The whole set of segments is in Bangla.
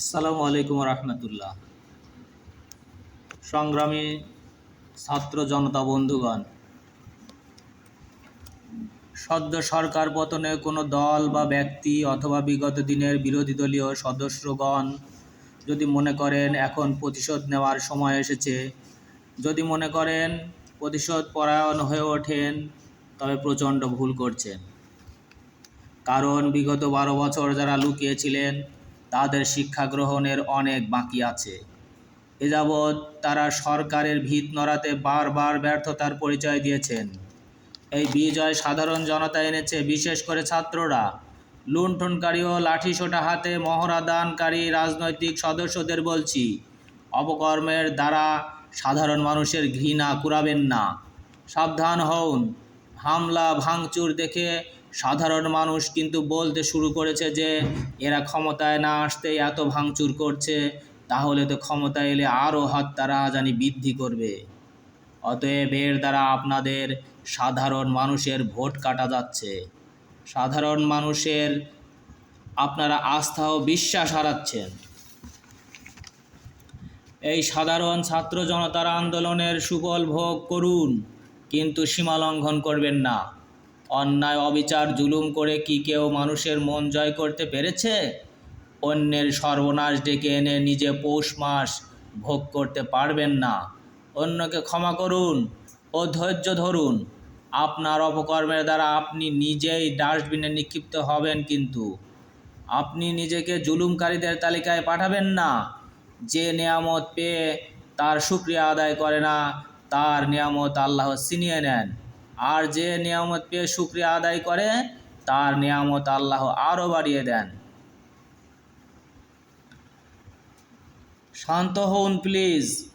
আসসালামু আলাইকুম রহমতুল্লাহ। সংগ্রামী ছাত্র জনতা বন্ধুগণ, সদ্য সরকার পতনে কোনো দল বা ব্যক্তি অথবা বিগত দিনের বিরোধী দলীয় সদস্যগণ যদি মনে করেন এখন প্রতিশোধ নেওয়ার সময় এসেছে, যদি মনে করেন প্রতিশোধ পরায়ণ হয়ে ওঠেন, তবে প্রচণ্ড ভুল করছেন। কারণ বিগত বারো বছর যারা লুকিয়েছিলেন তাদের শিক্ষা গ্রহণের অনেক বাকি আছে। এ যাবৎ তারা সরকারের ভিত নড়াতে বারবার ব্যর্থতার পরিচয় দিয়েছেন। এই বিজয় সাধারণ জনতা এনেছে বিশেষ করে ছাত্ররা। লুণ্ঠনকারী ও লাঠিসোঁটা হাতে মহড়া দানকারী রাজনৈতিক সদস্যদের বলছি, অপকর্মের দ্বারা সাধারণ মানুষের ঘৃণা কুড়াবেন না। সাবধান হন হামলা, ভাঙচুর দেখে সাধারণ মানুষ কিন্তু বলতে শুরু করেছে যে, এরা ক্ষমতায় না আসতেই এত ভাঙচুর করছে, তাহলে তো ক্ষমতায় এলে আরও হত্যা রাহাজানি বৃদ্ধি করবে। অতএব এর দ্বারা আপনাদের সাধারণ মানুষের ভোট কাটা যাচ্ছে। সাধারণ মানুষের আপনারা আস্থা ও বিশ্বাস হারাচ্ছেন। এই সাধারণ ছাত্র জনতার আন্দোলনের সুফল ভোগ করুন, কিন্তু সীমা লঙ্ঘন করবেন না। অন্যায়, অবিচার, জুলুম করে কি কেউ মানুষের মন জয় করতে পেরেছে? অন্যের সর্বনাশ ডেকে এনে নিজে পৌষ মাস ভোগ করতে পারবেন না। অন্যকে ক্ষমা করুন ও ধৈর্য ধরুন। আপনার অপকর্মের দ্বারা আপনি নিজেই ডাস্টবিনে নিক্ষিপ্ত হবেন কিন্তু। আপনি নিজেকে জুলুমকারীদের তালিকায় পাঠাবেন না। যে নিয়ামত পেয়ে তার শুক্রিয়া আদায় করে না, তার নিয়ামত আল্লাহ ছিনিয়ে নেন। আর যে নিয়ামত পেয়ে শুক্রিয়া আদায় করে, তার নিয়ামত আল্লাহ আরও বাড়িয়ে দেন। শান্ত হন প্লিজ।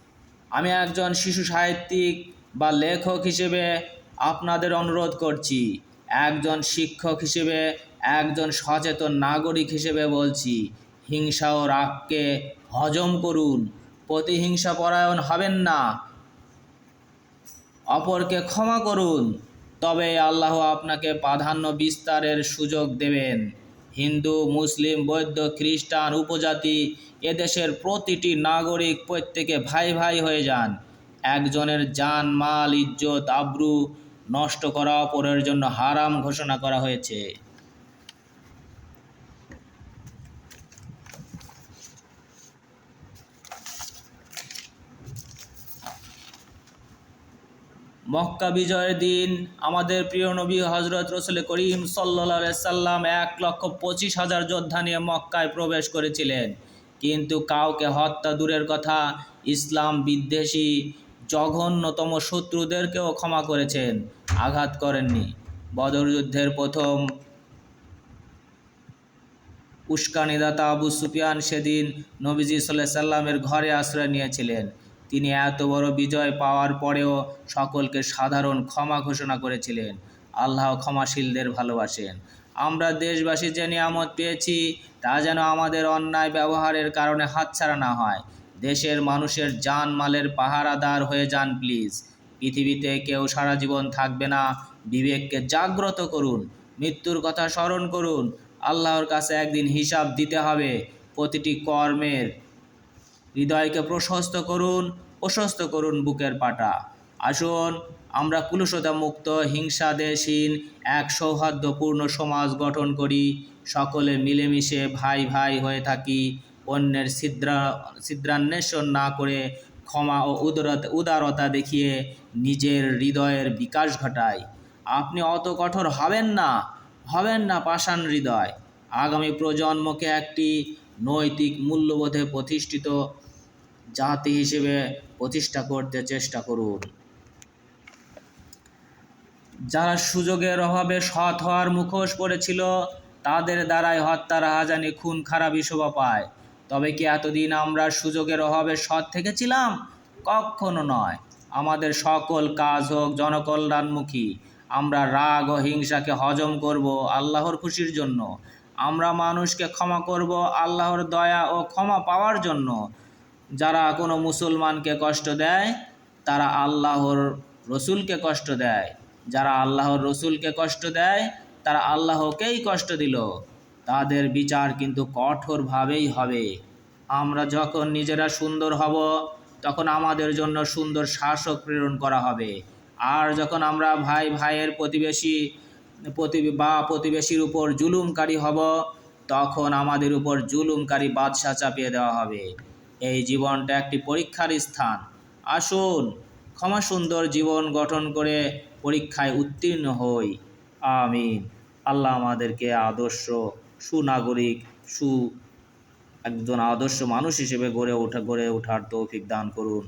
আমি একজন শিশু সাহিত্যিক বা লেখক হিসেবে আপনাদের অনুরোধ করছি। একজন শিক্ষক হিসেবে, একজন সচেতন নাগরিক হিসেবে বলছি, হিংসা ও রাগকে হজম করুন। প্রতিহিংসা পরায়ণ হবেন না। অপরকে ক্ষমা করুন, তবে আল্লাহ আপনাকে প্রাধান্য বিস্তারের সুযোগ দেবেন। হিন্দু, মুসলিম, বৌদ্ধ, খ্রিস্টান, উপজাতি এদেশের প্রতিটি নাগরিক প্রত্যেকে ভাই ভাই হয়ে যান। একজনের জান, মাল, ইজ্জত, আব্রু নষ্ট করা অপরের জন্য হারাম ঘোষণা করা হয়েছে। মক্কা বিজয়ের দিন আমাদের প্রিয় নবী হজরত রসুল করিম সাল্লা সাল্লাম এক লক্ষ পঁচিশ হাজার যোদ্ধা নিয়ে মক্কায় প্রবেশ করেছিলেন। কিন্তু কাউকে হত্যা দূরের কথা, ইসলাম বিদ্বেষী জঘন্যতম শত্রুদেরকেও ক্ষমা করেছেন, আঘাত করেননি। বদর যুদ্ধের প্রথম উস্কানিদাতা আবু সুফিয়ান সেদিন নবীজি সাল্লাহ সাল্লামের ঘরে আশ্রয় নিয়েছিলেন। তিনি এত বড় বিজয় পাওয়ার পরেও সকলকে সাধারণ ক্ষমা ঘোষণা করেছিলেন। আল্লাহ ক্ষমাশীলদের ভালোবাসেন। আমরা দেশবাসী যে নিয়ামত পেয়েছি, তা যেন আমাদের অন্যায় ব্যবহারের কারণে হাতছাড়া না হয়। দেশের মানুষের জান মালের পাহারাদার হয়ে যান, প্লিজ। পৃথিবীতে কেউ সারা জীবন থাকবে না। বিবেককে জাগ্রত করুন। মৃত্যুর কথা স্মরণ করুন। আল্লাহর কাছে একদিন হিসাব দিতে হবে। প্রতিটি কর্মের হৃদয়কে প্রশস্ত করুন প্রশস্ত করুন বুকের পাটা। আসুন, আমরা কুলুষতা মুক্ত হিংসাদেশীন এক সৌহার্দ্যপূর্ণ সমাজ গঠন করি। সকলে মিলেমিশে ভাই ভাই হয়ে থাকি। অন্যের ছিদ্রা, ছিদ্রান্বেষণ না করে ক্ষমা ও উদারতা উদারতা দেখিয়ে নিজের হৃদয়ের বিকাশ ঘটায় আপনি অত কঠোর হবেন না হবেন না পাষাণ হৃদয়। আগামী প্রজন্মকে একটি নৈতিক মূল্যবোধে প্রতিষ্ঠিত জাতি হিসেবে প্রতিষ্ঠা করতে চেষ্টা করুন। যারা সুযোগের অভাবে সৎ হওয়ার মুখোশ পড়েছিল, তাদের দ্বারাই হত্যা হাজানি খুন খারাপই শোভা পায়। তবে কি এতদিন আমরা সুযোগের অভাবে সৎ থেকেছিলাম? কখনো নয়। আমাদের সকল কাজ হোক জনকল্যাণমুখী। আমরা রাগ ও হিংসাকে হজম করব আল্লাহর খুশির জন্য। আমরা মানুষকে ক্ষমা করব আল্লাহর দয়া ও ক্ষমা পাওয়ার জন্য। যারা কোনো মুসলমানকে কষ্ট দেয়, তারা আল্লাহর রসুলকে কষ্ট দেয়। যারা আল্লাহর রসুলকে কষ্ট দেয়, তারা আল্লাহকেই কষ্ট দিল। তাদের বিচার কিন্তু কঠোরভাবেই হবে। আমরা যখন নিজেরা সুন্দর হব, তখন আমাদের জন্য সুন্দর শাসক প্রেরণ করা হবে। আর যখন আমরা ভাই ভাইয়ের প্রতিবেশী, প্রতি বা প্রতিবেশীর উপর জুলুমকারী হব, তখন আমাদের উপর জুলুমকারী বাদশা চাপিয়ে দেওয়া হবে। এই জীবনটা একটি পরীক্ষার স্থান। আসুন ক্ষমা সুন্দর জীবন গঠন করে পরীক্ষায় উত্তীর্ণ হই। আমিন। আল্লাহ আমাদেরকে আদর্শ, সুনাগরিক, সু, একজন আদর্শ মানুষ হিসেবে গড়ে ওঠা, গড়ে ওঠার তৌফিক দান করুন।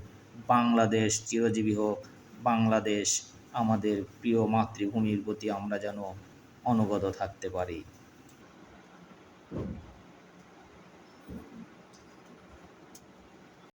বাংলাদেশ চিরজীবী হোক। বাংলাদেশ আমাদের প্রিয় মাতৃভূমির প্রতি আমরা যেন অনুগত থাকতে পারি।